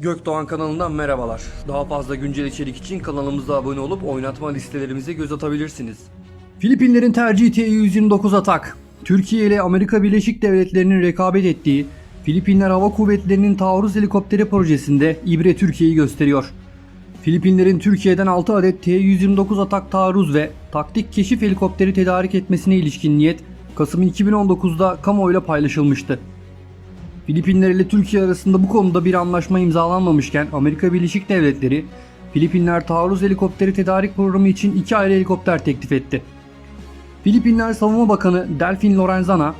Gökdoğan kanalından merhabalar. Daha fazla güncel içerik için kanalımıza abone olup oynatma listelerimize göz atabilirsiniz. Filipinlerin tercihi T-129 atak. Türkiye ile Amerika Birleşik Devletleri'nin rekabet ettiği Filipinler Hava Kuvvetleri'nin taarruz helikopteri projesinde İbre Türkiye'yi gösteriyor. Filipinlerin Türkiye'den 6 adet T-129 atak taarruz ve taktik keşif helikopteri tedarik etmesine ilişkin niyet Kasım 2019'da kamuoyuyla paylaşılmıştı. Filipinler ile Türkiye arasında bu konuda bir anlaşma imzalanmamışken Amerika Birleşik Devletleri Filipinler taarruz helikopteri tedarik programı için iki ayrı helikopter teklif etti. Filipinler Savunma Bakanı Delfin Lorenzana,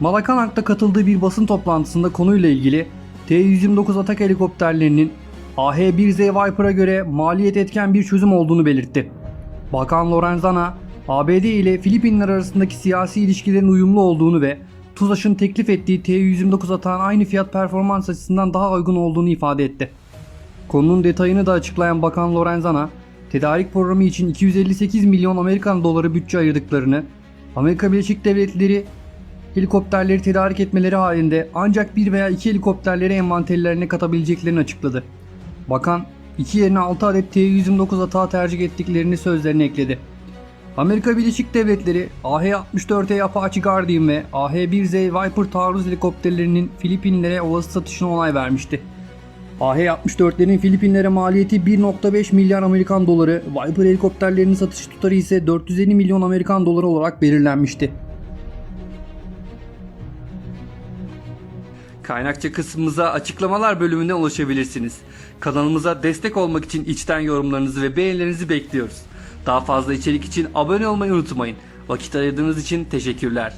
Malacanang'da katıldığı bir basın toplantısında konuyla ilgili T-129 atak helikopterlerinin AH-1Z Viper'a göre maliyet etken bir çözüm olduğunu belirtti. Bakan Lorenzana, ABD ile Filipinler arasındaki siyasi ilişkilerin uyumlu olduğunu ve TUSAŞ'ın teklif ettiği T-129 atağın aynı fiyat performans açısından daha uygun olduğunu ifade etti. Konunun detayını da açıklayan Bakan Lorenzana, tedarik programı için 258 milyon Amerikan doları bütçe ayırdıklarını, Amerika Birleşik Devletleri helikopterleri tedarik etmeleri halinde ancak bir veya iki helikopterleri envanterlerine katabileceklerini açıkladı. Bakan, iki yerine 6 adet T-129 atağı tercih ettiklerini sözlerine ekledi. Amerika Birleşik Devletleri AH-64E Apache Guardian ve AH-1Z Viper taarruz helikopterlerinin Filipinlere olası satışına onay vermişti. AH-64'lerin Filipinlere maliyeti 1.5 milyar Amerikan doları, Viper helikopterlerinin satış tutarı ise 450 milyon Amerikan doları olarak belirlenmişti. Kaynakça kısmımıza açıklamalar bölümünden ulaşabilirsiniz. Kanalımıza destek olmak için içten yorumlarınızı ve beğenilerinizi bekliyoruz. Daha fazla içerik için abone olmayı unutmayın. Vakit ayırdığınız için teşekkürler.